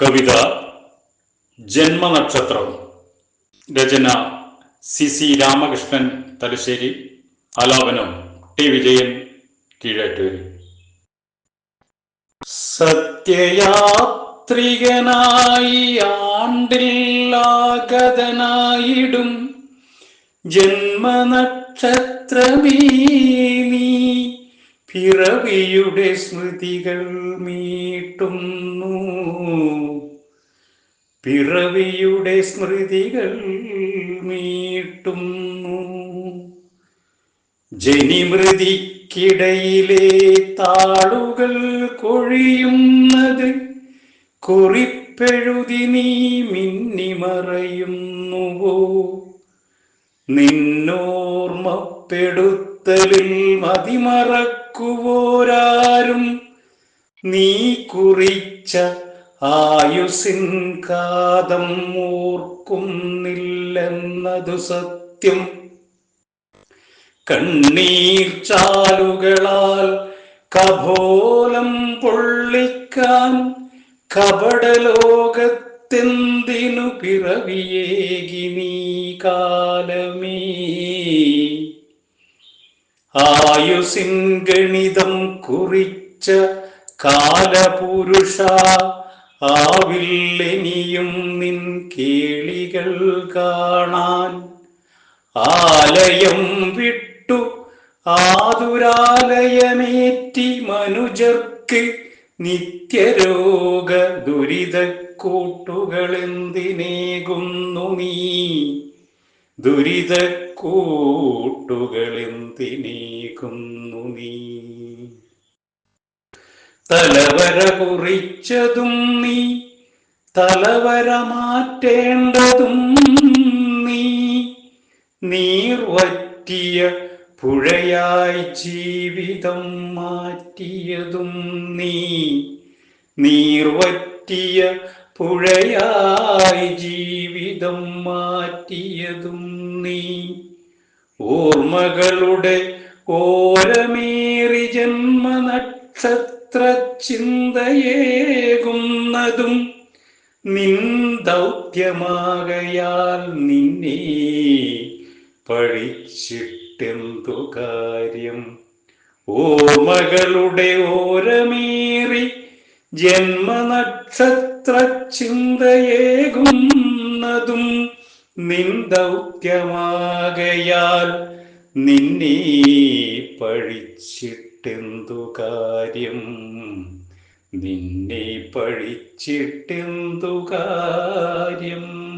കവിത ജന്മനക്ഷത്രം രചന C C Ramakrishnan Thalassery ആലാപനം ടി വിജയൻ കീഴാറ്റൂരി. സത്യയാത്രികനായി ആണ്ടില്ലാഗതനായിടും ജന്മനക്ഷത്രമേ നീ പിറവിയുടെ സ്മൃതികൾ മീട്ടുന്നു. പിറവിയുടെ സ്മൃതികൾ മീട്ടുന്നു ജനിമൃതിക്കിടയിലെ താളുകൾ കൊഴിയുന്നത് കുറിപ്പെഴുതി നീ മിന്നിമറയുന്നുവോ? നിന്നോർമ്മപ്പെടുത്തലിൽ മതിമറക്കുവോരാരും നീ കുറിച്ച ആയുസിൻ കാതം ഓർക്കുന്നില്ലെന്നതു സത്യം. കണ്ണീർ ചാലുകളാൽ കഭോലം പൊള്ളിക്കാൻ കപടലോകത്തെന്തിനു പിറവിയേകി നീ കാലമേ? ആയുസിൻ ഗണിതം കുറിച്ച കാലപുരുഷ ആവില്ലെനിയും നിൻ കേളികൾ കാണാൻ. ആലയം വിട്ടു ആതുരാലയമേറ്റി മനുജർക്ക് നിത്യരോഗ ദുരിത കൂട്ടുകളെന്തിനേകുന്നു നീ? ദുരിത കൂട്ടുകളെന്തിനേകുന്നു നീ? തലവര കുറിച്ചതും നീ തലവര മാറ്റേണ്ടതും നീ നീർവറ്റിയ പുഴയായി ജീവിതം മാറ്റിയതും നീ. നീർവറ്റിയ പുഴയായി ജീവിതം മാറ്റിയതും നീ. ഓർമ്മകളുടെ ഓരമേറി ജന്മനക്ഷത്ര ചിന്തയേകുന്നതും നിൻ ദൗത്യമാകയാൽ നിന്നെ പഴിച്ചിട്ടെന്തു കാര്യം? ഓർമ്മകളുടെ ഓരമേറി ജന്മനക്ഷത്ര ചിന്തയേകുന്നതും നിൻ ദൗത്യമാകയാൽ നിന്നെ പഴിച്ചിട്ടെന്തു കാര്യം? നിന്നെ പഴിച്ചിട്ടെന്തു കാര്യം?